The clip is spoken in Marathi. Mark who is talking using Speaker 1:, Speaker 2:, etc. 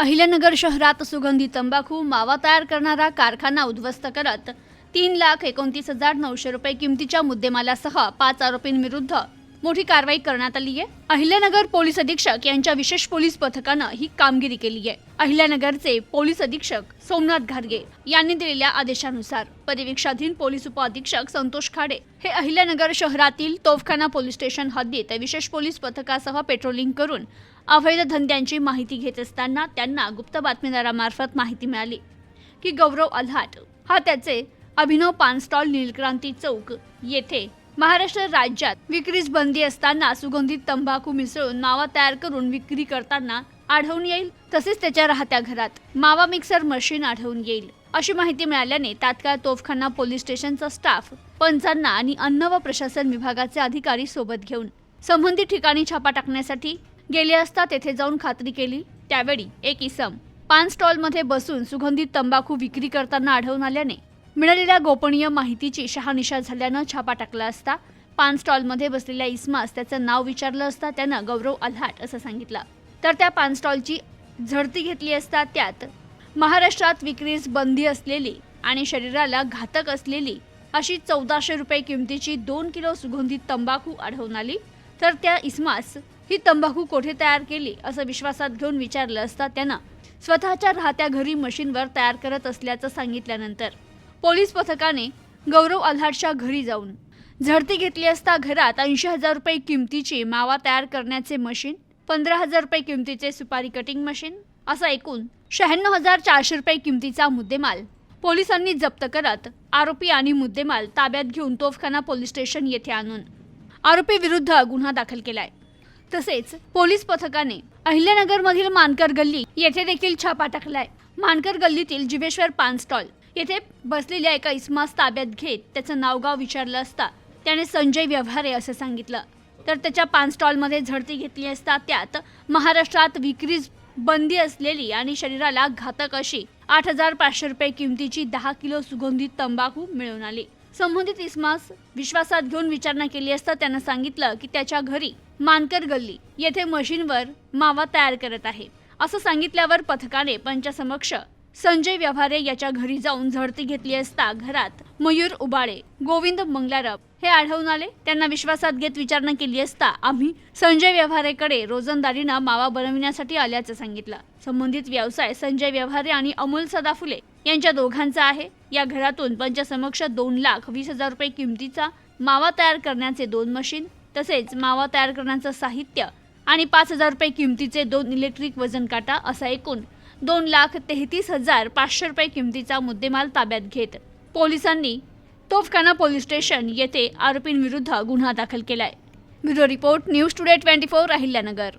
Speaker 1: अहिल्यानगर शहरात सुगंधी तंबाखू मावा तयार करणारा कारखाना उद्ध्वस्त करत तीन लाख एकोणतीस हजार नऊशे रुपये किमतीच्या मुद्देमालासह पाच आरोपींविरुद्ध मोठी कारवाई करण्यात आली आहे. अहिल्यानगर पोलीस अधीक्षक यांच्या विशेष पोलीस पथकानं ही कामगिरी केली आहे. अहिल्यानगरचे पोलीस अधीक्षक सोमनाथ घारगे यांनी दिलेल्या आदेशानुसार परिवीक्षाधीन पोलीस उपअधीक्षक संतोष खाडे हे अहिल्यानगर शहरातील तोफखाना पोलीस स्टेशन हद्दीत विशेष पोलीस पथकासह पेट्रोलिंग करून अवैध धंद्यांची माहिती घेत असताना त्यांना गुप्त बातमीदारामार्फत माहिती मिळाली. की गौरव अल्हाट हा त्याचे अभिनव पान स्टॉल नीलक्रांती चौक येथे महाराष्ट्र राज्यात विक्रीस बंदी असताना सुगंधित तंबाखू मिसळून मावा तयार करून विक्री करताना आढळून येईल तसेच त्याच्या राहत्या घरात. मावा मिक्सर मशीन आढळून येईल. अशी माहिती मिळाल्याने तात्काळ तोफखाना पोलीस स्टेशनचा स्टाफ पंचांना आणि अन्न व प्रशासन विभागाचे अधिकारी सोबत घेऊन संबंधित ठिकाणी छापा टाकण्यासाठी गेले असता तेथे जाऊन खात्री केली. त्यावेळी एक इसम पान स्टॉलमध्ये बसून सुगंधित तंबाखू विक्री करताना आढळून आल्याने मिळालेल्या गोपनीय माहितीची शहानिशा झाल्यानं छापा टाकला असता. पान स्टॉलमध्ये बसलेल्या इस्मास त्याचं नाव विचारलं असता त्यानं गौरव आल्हाट असं सांगितलं. तर त्या पान स्टॉलची झडती घेतली असता त्यात महाराष्ट्रात विक्रीस बंदी असलेली आणि शरीराला घातक असलेली अशी चौदाशे रुपये किमतीची दोन किलो सुगंधित तंबाखू आढळून आली. तर त्या इस्मास ही तंबाखू कोठे तयार केली असं विश्वासात घेऊन विचारलं असता त्यानं स्वतःच्या राहत्या घरी मशीनवर तयार करत असल्याचं सांगितल्यानंतर. पोलीस पथकाने गौरव आल्हाडच्या घरी जाऊन झडती घेतली असता घरात ऐंशी हजार रुपये किमतीची मावा तयार करण्याचे मशीन पंधरा हजार रुपये किमतीचे सुपारी कटिंग मशीन असा एकूण शहाण्णव हजार चारशे रुपये किमतीचा मुद्देमाल पोलिसांनी जप्त करत आरोपी आणि मुद्देमाल ताब्यात घेऊन तोफखाना पोलीस स्टेशन येथे आणून आरोपी विरुद्ध गुन्हा दाखल केलाय. तसेच पोलीस पथकाने अहिल्यानगरमधील मानकर गल्ली येथे देखील छापा टाकलाय. मानकर गल्लीतील जिवेश्वर पान स्टॉल येथे बसलेल्या एका इस्मास ताब्यात घेत त्याचं नावगाव विचारलं असता. त्याने संजय व्यवहारे असं सांगितलं. तर त्याच्या पान स्टॉलमध्ये झडती घेतली असता त्यात महाराष्ट्रात विक्रीज बंदी असलेली आणि शरीराला घातक अशी आठ हजार पाचशे रुपये किमतीची दहा किलो सुगंधित तंबाखू मिळून आली. संबंधित इस्मास विश्वासात घेऊन विचारणा केली असता त्यानं सांगितलं की त्याच्या घरी मानकर गल्ली येथे मशीनवर मावा तयार करत आहे. असं सांगितल्यावर पथकाने पंचासमक्ष संजय व्यवहारे याच्या घरी जाऊन झडती घेतली असता घरात मयूर उबाळे गोविंद मंगलारब हे आढळून आले. त्यांना विश्वासात घेत विचारणा केली असता आम्ही संजय व्यवहारेकडे रोजंदारीनं मावा बनविण्यासाठी आल्याचं सांगितलं. संबंधित व्यवसाय संजय व्यवहारे आणि अमोल सदाफुले यांच्या दोघांचा आहे. या घरातून पंचसमक्ष दोन लाख वीस हजार रुपये किमतीचा मावा तयार करण्याचे दोन मशीन तसेच मावा तयार करण्याचं साहित्य आणि पाच हजार रुपये किमतीचे दोन इलेक्ट्रिक वजन काटा असा एकूण दोन लाख तेहतीस हजार पाचशे रुपये किमतीचा मुद्देमाल ताब्यात घेत. पोलिसांनी तोफखाना पोलीस स्टेशन येथे आरोपींविरुद्ध गुन्हा दाखल केलाय. Bureau report news today twenty four Ahilyanagar.